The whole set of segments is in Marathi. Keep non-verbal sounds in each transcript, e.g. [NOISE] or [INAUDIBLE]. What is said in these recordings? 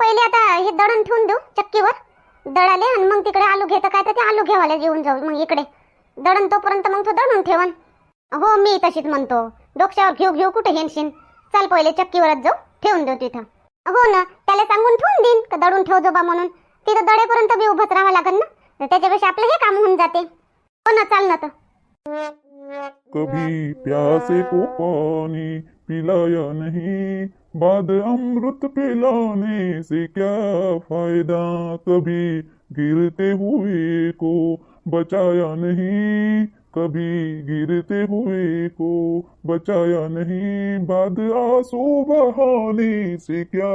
पहिले आता हे दळण ठेवून देऊ चक्कीवर. दळाले आणि मग तिकडे आलू घेतं काय तर ते आलू घेवायला येऊन जाऊ मग इकडे. दळण तोपर्यंत मग तो दळून ठेवन. हो मी तशीच म्हणतो. डोक्यावर घेऊ घेऊ कुठे हेनशीन? चाल पहिले चक्कीवरच जाऊ ठेवून देऊ तिथं. हो ना त्याला सांगून ठेवून देईन का दळून ठेव जो बा म्हणून. तिथं दडेपर्यंत बी उभत राहावं लागेल ना. तर त्याच्यापेक्षा आपलं हे काम होऊन जाते. हो ना चाल ना तर. कभी प्यासे को पानी पिलाया नहीं बाद अमृत पिलाने से क्या फ़ायदा? कभी गिरते हुए को बचाया नहीं कभी गिरते हुए को बचाया नहीं बाद आँसू बहाने से क्या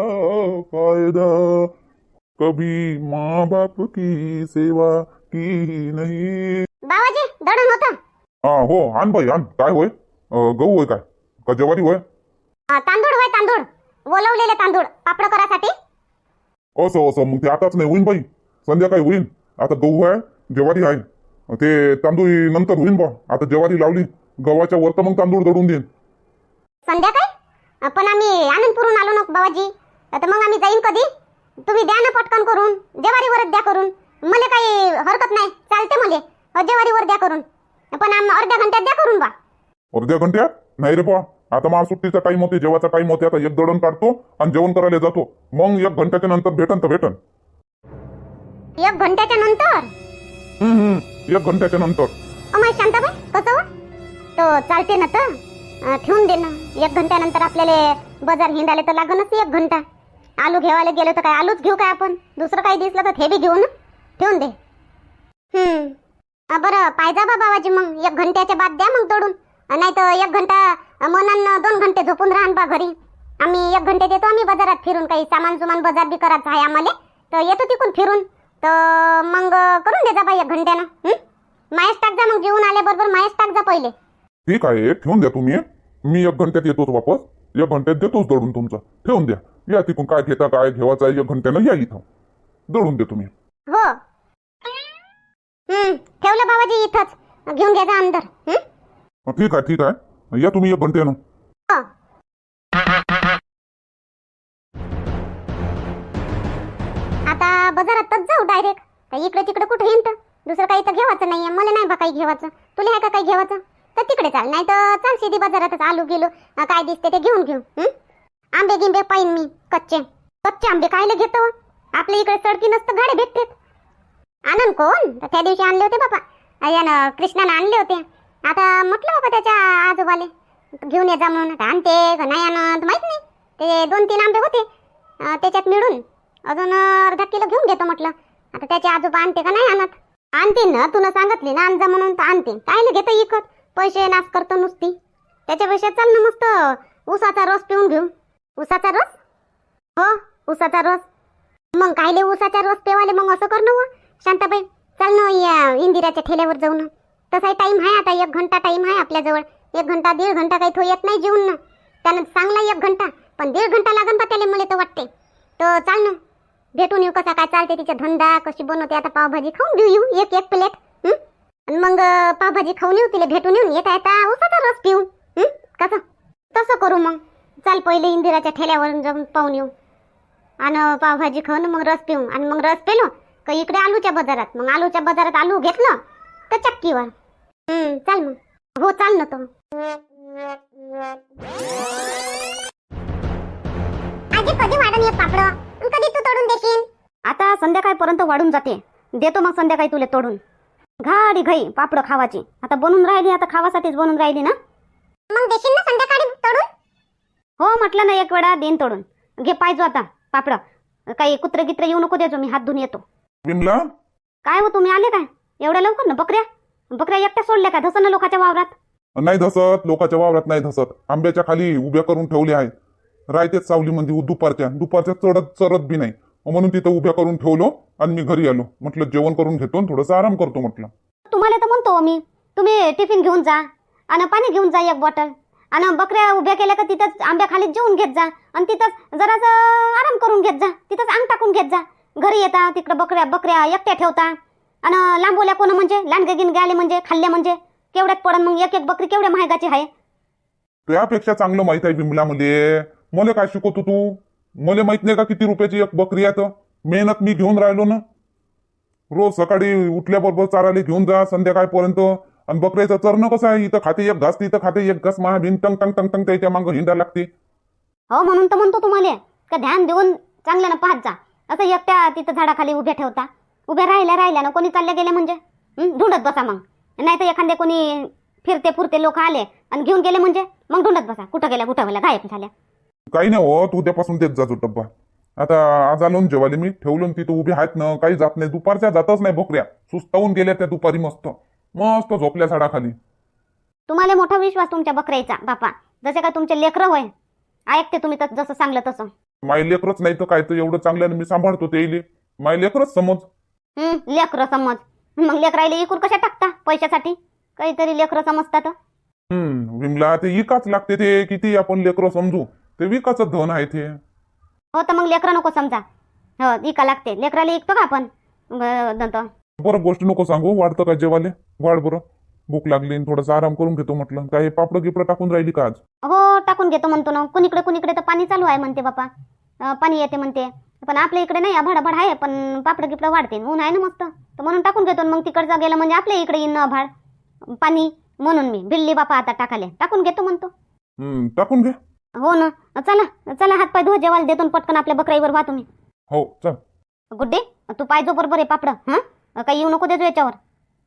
फ़ायदा? कभी माँ बाप की सेवा की नहीं। बाबाजी दळण होतं हा हो आण बाई आण काय होय गहू होय काय? का ज्वारी होय? तांदूळ होय तांदूळ. बोलवलेले तांदूळ. पापड करासाठी. असं असं. मग ते आताच नाही होईन बाई. संध्याकाळी होईन. आता गहू आहे ज्वारी आहे. ते तांदूळ नंतर होईन बा. आता ज्वारी लावली. गव्हाच्या वर तर मग तांदूळ दडून देईन. संध्याकाळी? पण आम्ही आनंदपुरून आलो ना बाबाजी. तर मग आम्ही जाईन कधी? तुम्ही द्या ना पटकन करून. जेवारीवरच द्या करून. मला काही हरकत नाही. चालते मले. जेवारीवर द्या करून. पण आम अर्ध्या घंट्यात द्या करून बा. अर्ध्या घंट्यात? नाही रे बा. आता मला सुट्टीचा टाइम होते जेवाचा टाइम होते आता एक दडण काढतो आणि जेवण करायला जातो. मग एक घंट्याच्या नंतर भेटन तर भेटन. एक घंट्याच्या नंतर? हम्म हम्म एक घंट्याच्या नंतर. अमाय शांताबाई कसं हो? तो चालते ना तर? अ, ठेवून दे ना. एक घंट्यानंतर आपल्याला बाजार हिंडाले तर लागनच एक घंटा. आलू घेवायला गेलो तर काय आलूच घेऊ काय आपण? दुसरं काही दिसलं तर हे बी घेऊ ना ठेवून दे. हम्म. अ, बरं पाहिजा बा बाबाजी मग एक घंट्याच्या बाद द्या मग तोडून. नाही तर एक घंटा मनानं दोन घंटे झोपून राहन बा घरी. आम्ही एक घंटे देतो आम्ही बाजारात फिरून काही सामान सुमान बाजार बी करायचं आहे आम्हाला. तर येतो तिकून फिरून. तर मग करून दे जा बा एक घंट्यानं? मायस टाक जा मग जेवून आल्याबरोबर मायस टाक जा पहिले. ठीक आहे ठेवून द्या तुम्ही. मी एक घंट्यात येतोच वापस. एक घंट्यात देतोच दडून तुमचं. ठेवून द्या. या तिकून काय घेता काय घेवायचं एक घंट्यानं या इथं. दडून दे तुम्ही. हो. ठेवलं बाबाजी इथंच. घेऊन घ्या जा अंदर? ठीक आहे ठीक आहे. या तुम्ही एक घंट्यानं हा. आता बाजारातच जाऊ डायरेक्ट काही इकडे तिकडे कुठे येईन तर. दुसरं काही तर घेवायचं नाहीये. मला नाही बा काही घेवायचं. तुला आहे का काही घेवायचं? तर तिकडे चाल. नाही तर चाल सीधी बाजारातच आलू गेलो. काय दिसते ते घेऊन घेऊ. हं? आंबे गिंबे पाहिन मी. कच्चे. कच्चे आंबे खायला घेतो आपल्या इकडे सडकी नसतं गाडे भेटतात. आनंद कोण? तर त्या दिवशी आणले होते बाबा यानं कृष्णानं आणले होते. आता म्हटलं बाबा त्याच्या आजोबाले घेऊन ये जा म्हणून. आणते का नाही आणत माहीत नाही. ते दोन तीन आंबे होते त्याच्यात मिळून अजून अर्धा किलो घेऊन घेतो म्हटलं. आता त्याचे आजोबा आणते का नाही आणत? आणते ना तुला सांगितले ना आणजा म्हणून तर आणते. काय घेतं इकत. पैसे नाश करतो नुसती. त्याच्यापेक्षा चाल ना मस्त उसाचा रस पिऊन घेऊ. उसाचा रस? हो उसाचा रस. मग कायले उसाचा रस पेवाले मग असं कर ना व, शांताबाई चाल ना या इंदिराच्या ठेल्यावर जाऊ ना. तसाही टाईम आहे आता एक घंटा टाईम आहे आपल्याजवळ. एक घंटा दीड घंटा काही तो येत नाही जीवन. ना त्यानं चांगला एक घंटा पण दीड घंटा लागन बा त्याला मला तर वाटते तर चाल ना. भेटून येऊ कसा काय चालते तिचा धंदा कशी बनवते आता पावभाजी खाऊन घेऊ येऊ एक एक प्लेट आणि मग पावभाजी खाऊन येऊ तिला भेटून येऊन येता येता उसाचा रस पिऊन कसं? तसं करू मग. चाल पहिले इंदिराच्या ठेल्यावर जाऊन पाहून येऊ. आणि पावभाजी खाऊन मग रस पिऊ आणि मग रस पेलो का इकडे आलूच्या बाजारात. मग आलूच्या बाजारात आलू घेतलं तर चक्कीवर? चाल मग. हो चाल ना तो आजी कधी वाढून एक पापड? कधी तू तोडून देशील? आता संध्याकाळपर्यंत वाढून जाते. देतो मग संध्याकाळी तुला तोडून. घाडी घाई पापड खावाची. आता बनून राहिली आता खावासाठीच बनून राहिली ना? मग देशील ना संध्याकाळी तोडून? हो म्हटलं ना एक वेळा देईन तोडून. घे पाहिजो आता पापड. काही कुत्रे गित्रे येऊ नको देजो मी हात धुवून येतो. काय हो तुम्ही आले काय? एवढ्या लवकर ना बकऱ्या? बकऱ्या एकट्या सोडल्या का? धसन लोकांच्या वावरात? नाही धसत लोकांच्या वावरात नाही धसत. आंब्याच्या खाली उभ्या करून ठेवले आहे रायतेच सावली म्हणजे दुपारच्या. दुपारच्या चढत चरत बी नाही. म्हणून तिथं उभ्या करून ठेवलो आणि मी घरी आलो. म्हटलं जेवण करून घेतो थोडंसं आराम करतो म्हटलं. तुम्हाला तर म्हणतो मी तुम्ही टिफिन घेऊन जा आणि पाणी घेऊन जा एक बॉटल. आणि बकऱ्या उभ्या केल्या का तिथंच आंब्या खाली जेवून घेत जा. आणि तिथंच जरासं आराम करून घेत जा. तिथंच अंग टाकून घेत जा. घरी येता तिकडं बकऱ्या बकऱ्या एकट्या ठेवता. आणि लांबवल्या कोण म्हणजे? लांडगे गिनगे आले म्हणजे? खाल्ल्या म्हणजे? केवढ्यात पडन मग? एक एक बकरी केवढ्या महागाची आहे? त्यापेक्षा चांगलं माहीत आहे विमला मध्ये मला काय शिकवतो तू? मला माहीत नाही का किती रुपयाची एक बकरी आहे तर? मेहनत मी घेऊन राहिलो ना. रोज सकाळी उठल्याबरोबर चाराले घेऊन जा संध्याकाळपर्यंत. आणि बकऱ्याचं चरणं कसं आहे? इथं खाते एक घास तिथं खाते एक घास. महा भिन टंग टंग टंग टंग त्याच्या मागं हिंडा लागते. हो म्हणून तर म्हणतो तुम्हाला. का ध्यान देऊन चांगल्यानं पाहत जा. असं एकट्या तिथं झाडाखाली उभ्या ठेवता. उभ्या राहिल्या राहिल्या ना कोणी चालले गेले म्हणजे? ढुंडत बसा मग. नाही तर एखादे कोणी फिरते फुरते लोक आले आणि घेऊन गेले म्हणजे? मग ढुंडत बसा. कुठं गेल्या कुठं गेल्या गायब झाल्या. काही नाही हो तू उद्यापासून देत जातो डब्बा आता आज आलो जेवाले मी ठेवलो ना तिथं उभी आहेत ना काही जात नाही. दुपारच्या जातच नाही बकऱ्या. सुस्तावून गेल्या त्या दुपारी मस्त. मस्त झोपल्या झाडाखाली. तुम्हाला मोठा विश्वास तुमच्या बकऱ्याचा बापा. जसे का तुमचे लेकरं होय. ऐकते तुम्ही तस- जसं सांगलं तसं. माय लेकरच नाही तर काय तर एवढं चांगल्यानं मी सांभाळतो ते माय लेकरच समज. लेकरं समज. मग लेकरायला इकून कशा टाकता पैशासाठी? काहीतरी लेकरं समजतात हम्म विमला ते विकाच लागते ते किती आपण लेकरं समजू. ते विकाच धन आहे ते. हो तर मग लेकरं नको समजा. हो इका लागते. लेकराला इकतो का आपण? नंतर बरं गोष्ट नको सांगू. वाढतं का जेवाले? वाढ बरं. भूक लागली आणि थोडासा आराम करून घेतो म्हटलं. काय पापड गिपड टाकून राहिली का आज? हो टाकून घेतो म्हणतो ना. कुणीकडे कुणीकडे तर पाणी चालू आहे म्हणते बापा. अं, पाणी येते म्हणते. पण आपल्या इकडे नाही आभाड आभाड आहे पण पापड गिपड वाढते ऊन आहे ना मस्त. तर म्हणून टाकून घेतो आणि मग तिकडचा गेलं म्हणजे आपल्या इकडे येईन ना आभाड पाणी म्हणून मी. भिल्ली बापा आता टाकाले. टाकून घेतो म्हणतो. हम्म टाकून घे. हो ना. चला चला हात पाय धुवा जेवायला देतो पटकन आपल्या बकराईवर वा तुम्ही हो चल. गुड्डे तू पाहिजो बरोबर आहे पापड हां? काही येऊ नको देतो याच्यावर.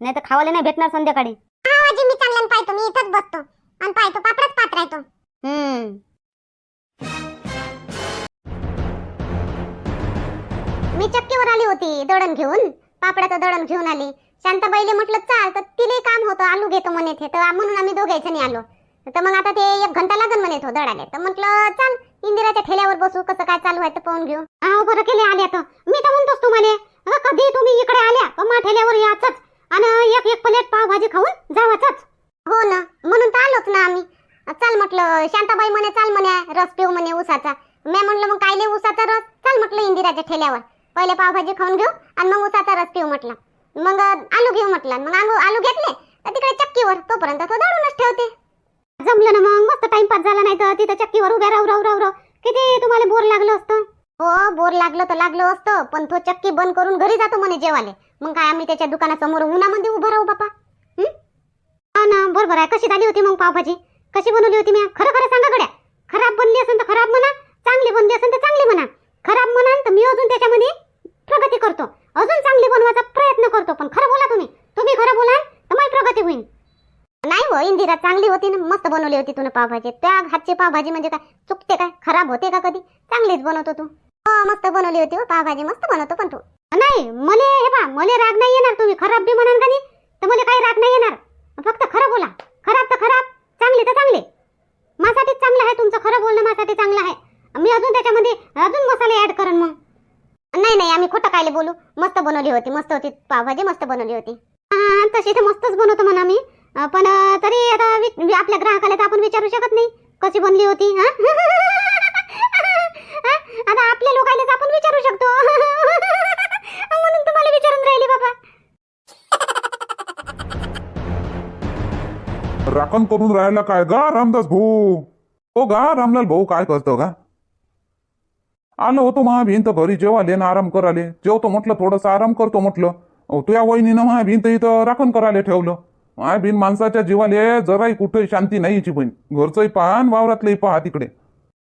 नाही तर खावाले नाही भेटणार संध्याकाळी. हा आजी मी चांगल्यानं पाहतो. मी इथंच बसतो. आणि पाहतो पापडच हम्म. मी चक्कीवर आली होती दळण घेऊन. पापडाचं दळण घेऊन आली. शांताबाईले म्हटलं चाल. तर तिले काम होतं आलू घेतो म्हणे ते. तर म्हणून आम्ही दोघायचं नाही आलो. तर मग आता ते एक घंटा लागन म्हणे तो दळाले. तर म्हटलं चाल इंदिराच्या ठेल्यावर बसू कसं काय चालू आहे तर पाहून घेऊ. हा बरं केले आल्या तर. मी तर म्हणतोच तुम्हाला. कधी तुम्ही इकडे आल्या? पण ठेल्यावर याचच. आणि एक एक प्लेट पावभाजी खाऊन जावाच हो ना म्हणून तर आलोच ना आम्ही. चाल म्हटलं शांताबाई म्हणे चाल म्हणे रस पिऊ म्हणे उसाचा. मी म्हणलं मग कायले उसाचा रस? चाल म्हटलं इंदिराच्या ठेल्यावर. पहिले पावभाजी खाऊन घेऊ आणि मग उसाचा रस पिऊ म्हटलं. मग आलू घेऊ म्हटलं. मग आलू आलू घेतले तर तिकडे चक्कीवर तोपर्यंत तो दळूनच ठेवते. जमलं ना मग मस्त टाइमपास झाला नाही तर तिथं चक्कीवर उभ्या राहू राहू राहू राहू. किती तुम्हाला बोर लागलं असतं? हो बोर लागलं तर लागलं असतं पण तो चक्की बंद करून घरी जातो म्हणे जेवाले मग काय आम्ही त्याच्या दुकानासमोर उन्हामध्ये उभं राहू बापा? हं? हा ना बरोबर आहे. कशी झाली होती मग पावभाजी? कशी बनवली होती मी खरं खरं सांगा गड्या. खराब बनली असेल तर खराब म्हणा चांगली बनली असेल तर चांगली म्हणा. खराब म्हणाल तर मी अजून त्याच्यामध्ये प्रगती करतो. अजून चांगली बनवायचा प्रयत्न करतो पण खरं बोला तुम्ही. तुम्ही खरं बोलाल तर माझी प्रगती होईल नाही हो इंदिरा चांगली होती ना मस्त बनवली होती तुला पावभाजी. त्या हातची पावभाजी म्हणजे काय चुकते काय खराब होते का कधी? चांगलीच बनवतो तू. हो, मस्त बनवली होती हो पावभाजी मस्त बनवतो पण तू. नाही मले हे बा मले राग नाही येणार तुम्ही. खराब बी म्हणाल का नाही? तर मला काही राग नाही येणार. फक्त खरं बोला. खराब तर खराब चांगली तर चांगली. माझ्यासाठीच चांगलं आहे तुमचं खरं बोलणं माझ्यासाठी चांगलं आहे. मी अजून त्याच्यामध्ये अजून मसाले ऍड करेन मग. नाही नाही आम्ही खोटं कायले बोलू? मस्त बनवली होती मस्त होती पावभाजी मस्त बनवली होती. तशी तर मस्तच बनवतो म्हणा मी पण तरी आता आपल्या ग्राहकाला तर आपण विचारू शकत नाही कशी बनली होती हा? [LAUGHS] आता आपल्या लोकांनाच आपण विचारू शकतो. [LAUGHS] म्हणून तुम्हाला विचारून राहिली बाबा. राखण करून राहायला काय गा रामदास भाऊ? हो गा रामलाल भाऊ काय करतो का आलो होतो महाभिंत घरी जेवाले ना आराम कराले जेवतो म्हटलं थोडंसं आराम करतो म्हटलं. अहो, तुया वहिनीनं महा भिंत इथं राखण करायला ठेवलं. माय माणसाच्या जीवाले जराही कुठेही शांती नाही हिची बहीण. घरचंही पहा आणि वावरातलंही पहा तिकडे.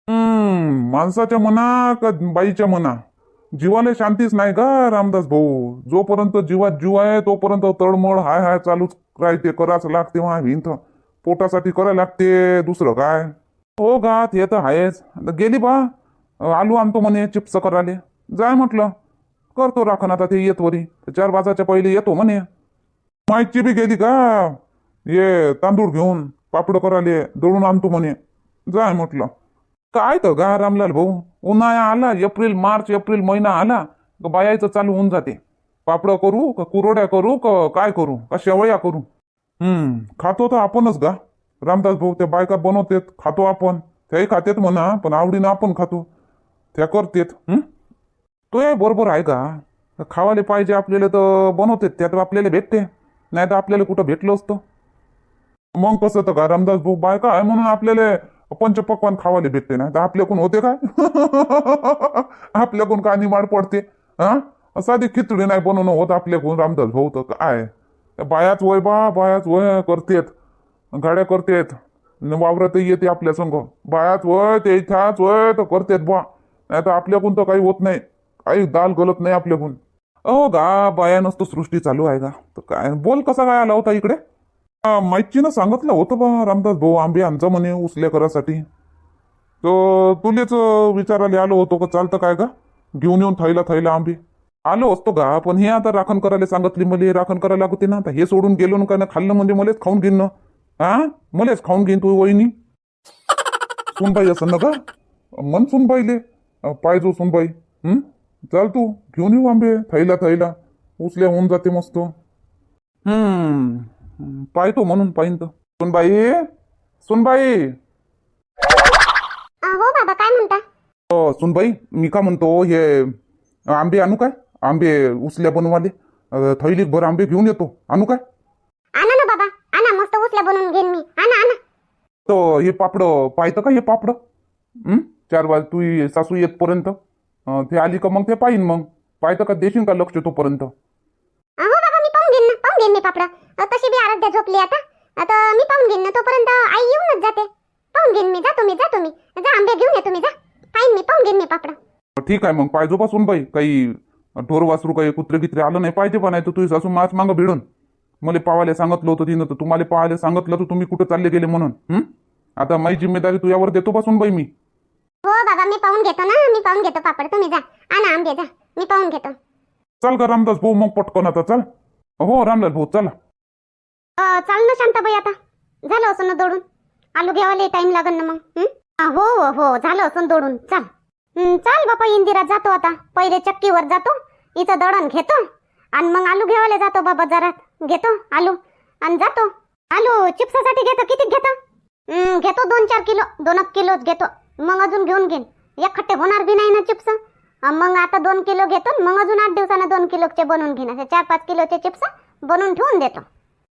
हम्म माणसाच्या मना का बाईच्या मना? जीवाला शांतीच नाही का रामदास भाऊ? जोपर्यंत जीवात जीव आहे तोपर्यंत तळमळ हाय हाय चालूच राहते कराच लागते महा भिंत पोटासाठी करायला लागते दुसरं काय? हो गा ते तर आहेच. गेली बा. आलू आणतो म्हणे चिप्स कराले जाय म्हटलं. करतो राखण आता ते येत वरी. चार वाजाच्या पहिले येतो म्हणे. माहिती बी गेली का? ये तांदूळ घेऊन पापड कराले दळून आणतो म्हणे. जाय म्हटलं. काय तर गा रामलाल भाऊ. उन्हाळा आला एप्रिल मार्च एप्रिल महिना आला का बायाचं चालू होऊन जाते. पापड करू का कुरोड्या करू का काय करू? का शेवया करू? हम्म खातो तर आपणच गा. रामदास भाऊ त्या बायका बनवतेत खातो आपण. त्याही खातेत म्हणा पण आवडीनं आपण खातो. त्या करतेत तो आहे बरोबर आहे का? खावाले पाहिजे आपल्याला तर बनवतेत त्यात आपल्याला भेटते. नाही तर आपल्याला कुठं भेटलं असतं? मग कसं तर का? रामदास भाऊ बायका आहे म्हणून आपल्याला पंचपक्वान खावाले भेटते नाही तर आपल्याकडून होते काय? [LAUGHS] आपल्याकडून का निमाड पडते हा? साधी खिचडी नाही बनवणं होत आपल्याकडून रामदास भाऊ तर काय? बायाच वय बा बायाच वय करतेत गाड्या करतेत न वावरात येते आपल्या संग. बायाच वय ते इथाच वय तर करतेत बा. नाही तर आपल्याकडून तर काही होत नाही. काही दाल गलत नाही आपल्याकडून. अहो गा बाया नसतो सृष्टी चालू आहे का तर काय बोल कसा काय आला होता इकडे? माहितीनं सांगितलं होतं बा रामदास भाऊ आंबे आमचं म्हणे उसल्या करासाठी. तर तुलेच विचारायला आलो होतो का चालतं काय का घेऊन येऊन थैला थैला आंबे. आलो असतो का पण हे आता राखण करायला सांगितली मला राखण करायला लागते ना. आता हे सोडून गेलो ना काय ना खाल्लं म्हणजे मलाच खाऊन घेईन ना. हा? मलाच खाऊन घेईन तू वहिनी. सुनबाई असं ना का मन सुनबाईले. अं, पाहिजो सुनबाई हं? चाल तू. घेऊन येऊ आंबे. थैला थैला उचल्या होऊन जाते मस्त. हम्म पाहतो म्हणून पाहिन तर सुनबाई. सुनबाई. हो बाबा काय म्हणता? अ, सुनबाई मी का म्हणतो हे आंबे आणू काय? आंबे उचल्या बनवाले. अ, थैलीत भर आंबे घेऊन येतो. आणू काय? आणा ना बाबा. आणा मस्त उचल्या बनवून घेईन मी. आणा आणा. तर हे पापड पाहतं का हे पापड? चार वाज तू ये- सासू येतपर्यंत. अ, ते आली का मग ते पाहिन मग. पाहतं का देशील का लक्ष तोपर्यंत? हो बाबा मी पाहून घेईन ना पाहून घेईन मी पापड. अं, तशी बी आराध्या झोपली आता. आता मी पाहून घेईन ना तोपर्यंत आई येऊनच जाते. पाहून घेईन मी जातो मी जातो मी. जा आंबे घेऊन ये तुम्ही जा. पाहिन मी पाहून घेईन मी पापड. ठीक आहे मग पाहिजो बा सुनबाई काही ढोर वासरू काही कुत्रे गित्रे आलं नाही पाहिजे पण नाही तर तुझी सासू मास मागं भिडून. मला पावायला सांगितलं होतं तिनं तर तुम्हाला पाहायला सांगितलं तर तुम्ही कुठं चालले गेले म्हणून. हं? आता माझी जिम्मेदारी तुझ्यावर देतो बा सुनबाई मी. हो बाबा मी पाहून घेतो ना मी पाहून घेतो पापड. तुम्ही जा. आणा आंबे जा. मी पाहून घेतो. चल का रामदास भाऊ मग पटकन आता चल. हो रामदास भाऊ चला. अं, चाल ना शांताबाई आता. झालं असं ना दौडून? आलू घ्यावाले टाइम लागन ना मग हं? अं, हो हो हो झालं असं दौडून. चाल. हं, चाल बापा इंदिरा जातो आता. पहिले चक्कीवर जातो इथं दळण घेतो आणि मग आलू घेवाले जातो बाबा जरात. घेतो आलू आणि जातो. आलू चिप्सासाठी घेतो किती घेतो? हं, घेतो दोन चार किलो दोन एक किलोच घेतो. मग अजून घेऊन घेईन. एक खट्टे होणार बी नाही ना चिप्स? मग आता दोन किलो घेतो मग अजून आठ दिवसानं दोन किलोचे बनवून घेईन. असे चार पाच किलोचे चिप्स बनवून ठेवून देतो.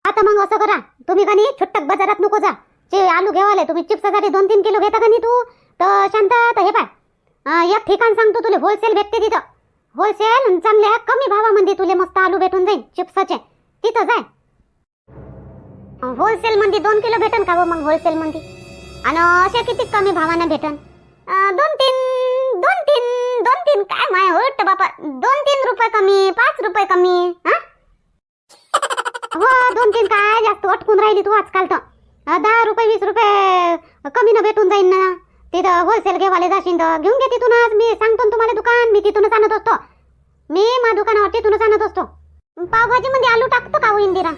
आता मग असं करा. तुम्ही कधी छुट्टक बाजारात नको जा. जे आलू घेवाले तुम्ही चिप्ससाठी दोन तीन किलो घेता कनी तू? तर शांत तर हे पाय. एक ठिकाण सांगतो तुले होलसेल भेटते तिथं. होलसेल चांगल्या कमी भावामध्ये तुले मस्त आलू भेटून जाईल चिप्सचे. तिथं जाय. होलसेल मध्ये दोन किलो भेटन का मग होलसेल मध्ये आणि असे किती कमी भावानं भेटन? दोन तीन दोन तीन दोन तीन काय माय होट बापा? दोन तीन रुपये कमी पाच रुपये कमी हा? हो दोन तीन काय जास्त अटकून राहिली तू आजकाल तर. दहा रुपये वीस रुपये कमी न भेटून जाईन ना. तिथं होलसेल घेवाले जाशील तर. घेऊन घे तिथूनच मी सांगतो ना तुम्हाला दुकान. मी तिथूनच आणत असतो. मी मा दुकानावर तिथूनच आणत असतो. पावभाजी मध्ये आलू टाकतो का हो, इंदिरा?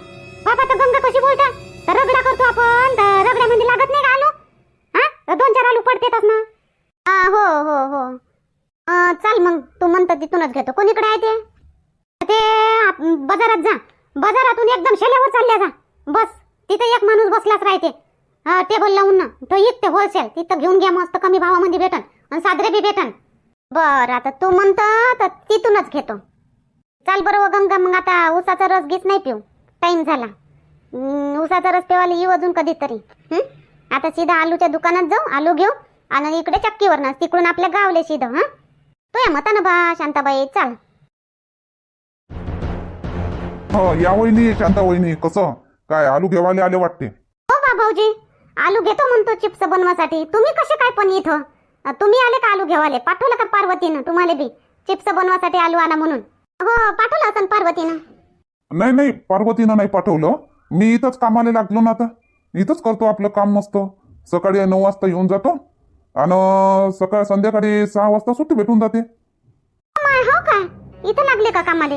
बाबा तर गंगा कशी बोलता? तर रगडा करतो आपण. तर रगड्यामध्ये लागत नाही का आलू? दोन चार आलू पडतेतच ना. हा हो हो हो. आ, चाल मग तू म्हणतो तिथूनच घेतो. कोणीकडे आहे ते? ते आप- बाजारात जा. बाजारातून एकदम शेल्यावर चालल्या जा. बस तिथे एक माणूस बसलाच राहते. हा टेबल लावून ना. तो इकते होलसेल तिथं घेऊन घ्या मस्त कमी भावामध्ये भेटन. आणि सादरे बी भेटन. बर आता तू म्हणतो तर तिथूनच घेतो. चाल बरं व गंगा मग आता उसाचा रस गीच नाही पिऊ. टाइम झाला. हम्म, उसाचा रस पिवायला येऊ अजून कधीतरी. हं? आता सीधा आलूच्या दुकानात जाऊ आलू घेऊ आणि इकडे चक्कीवर ना तिकडून आपल्या गावले सीधं हा? तू या मतानं बा शांताबाई चाल. हो या वहिनी शांता वहिनी कसं? काय आलू घेवाले आले वाटते? हो बा भाऊजी. आलू घेतो म्हणतो चिप्स बनवासाठी. तुम्ही कसे काय पण इथं? अ, तुम्ही आले का आलू घेवाले? पाठवलं का पार्वतीनं तुम्हाला बी? चिप्स बनवासाठी आलू आणा म्हणून. हो पाठवलं असं पार्वतीनं. नाही नाही पार्वतीनं नाही पाठवलं. मी इथंच कामाला लागलो ना आता. इथंच करतो आपलं काम मस्त. सकाळी नऊ वाजता येऊन जातो. आणि सकाळ संध्याकाळी सहा वाजता सुट्टी भेटून जाते. माय, हो काय इथं लागले का कामाले?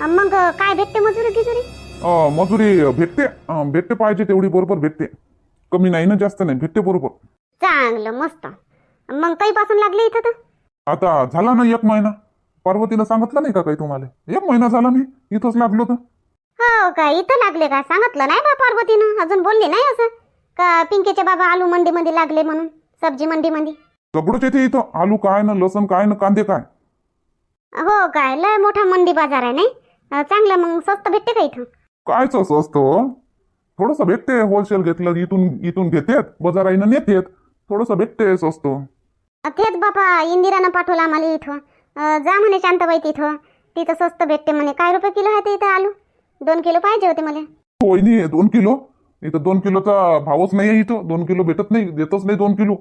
मग काय भेटते मजुरी गिजुरी? मजुरी भेटते. भेटते पाहिजे तेवढी बरोबर भेटते. कमी नाही ना जास्त नाही भेटते बरोबर. चांगलं मस्त. मग काही पासून लागले इथं तर? आता झाला ना एक महिना. पार्वतीनं सांगितलं नाही का काही तुम्हाला? एक महिना झाला मी इथंच लागलो तर. हो का? इथं लागले का? सांगितलं नाही बा पार्वतीनं. अजून बोलली नाही असं. का पिंकीचे बाबा आलू मंडीमध्ये लागले म्हणून? सब्जी मंडीमध्ये? सगळंच येते इथं. आलू काय ना लसण काय ना कांदे काय? हो काय लय मोठा मंडी बाजार आहे नाही? अ, चांगलं मग स्वस्त भेटते का इथं? कायच असं असतं थोडंसं भेटते होलसेल घेतलं इथून इथून घेतेत. बाजाराईनं नेतेत. थोडंसं भेटते स्वस्त. तेच बापा इंदिरानं पाठवलं आम्हाला इथं. अं, जा म्हणे शांताबाई तिथं. तिथं स्वस्त भेटते म्हणे. काय रुपये किलो आहे ते इथं आलू? दोन किलो पाहिजे होते मला. वहिनी दोन किलो? इथं दोन किलोचा भावच नाही आहे इथं. दोन किलो भेटत नाही देतच नाही दोन किलो.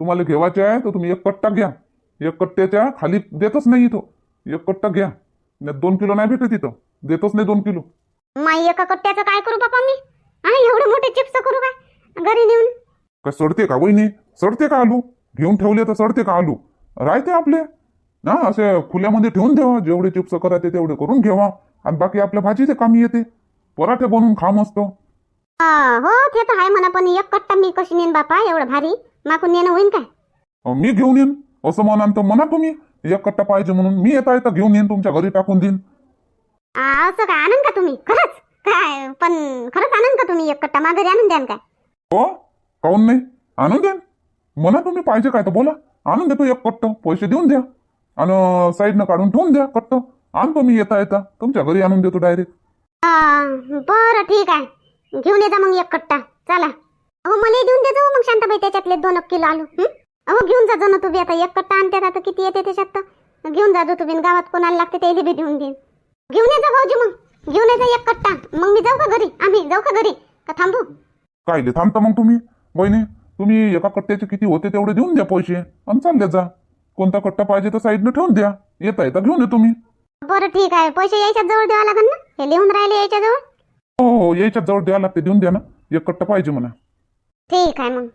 तुम्हाला घ्यावाचे आहे तर तुम्ही एक कट्टा घ्या. एक कट्ट्याच्या खाली देतच नाही इथं. एक कट्टा घ्या. नाही दोन किलो नाही भेटत इथं. देतच नाही दोन किलो. माई एका कट्ट्याचं काय करू बापा मी? आणि एवढे मोठे चिप्स करू काय? घरी नेऊन. काय सडते का वहिनी? सडते का आलू? घेऊन ठेवले तर सडते का आलू? राहते आपले. हा असे खुल्यामध्ये ठेवून ठेवा. जेवढे चिप्स करायचे तेवढे करून घेवा आणि बाकी आपल्या भाजीचे कामी येते. पराठे बनवून खा मस्त हा, ते तर आहे म्हणा पण एक कट्टा मी कशी नेन बापा? एवढं भारी. माकून नेणं होईन काय? अं, मी घेऊन येईन. असं म्हणाल तर म्हणा तुम्ही. एक कट्टा पाहिजे म्हणून मी येता येता घेऊन येईन तुमच्या घरी टाकून देईन. आ, असं काय? आणन का तुम्ही? खरंच? काय? पण खरंच आणन का तुम्ही एक कट्टा? माघारी आणून द्यान काय? हो काऊन नाही? आणून द्या म्हणा तुम्ही पाहिजे काय तर बोला. आणून देतो एक कट्ट. पैसे देऊन द्या. आणि साईडनं काढून ठेवून द्या कट्ट. आणतो मी येता येता. तुमच्या घरी आणून देतो डायरेक्ट हा, बरं ठीक आहे. घेऊन ये जा मग एक कट्टा. चला. अहो मला देऊन दे जाऊ मग शांताबाई त्याच्यातले दोन किलो आलू हं? अहो घेऊन जा ना तुम्ही आता. एक कट्टा आणते आता किती येते त्याच्यात घेऊन जा जो तुम्ही. गावात कोणाला लागते ते बी देऊन देईन. घेऊन ये जा भाऊजी मग. घेऊन ये जा एक कट्टा. मग मी जाऊ का घरी? आम्ही जाऊ का घरी? का थांबू? काय थांबता मग तुम्ही? बहिणी तुम्ही एका कट्ट्याचे किती होते तेवढे देऊन द्या पैसे. आणि चालले जा. कोणता कट्टा पाहिजे तर साईडनं ठेवून द्या. येता येता घेऊन ये तुम्ही. बरं ठीक आहे. पैसे यायच्या जवळ द्यावं लागेल ना? हे लिहून राहिले यायच्या जवळ हो हो यायच्या जवळ द्यावं लागते. देऊन द्या ना. एक कट्टा पाहिजे म्हणा. ठीक आहे मग.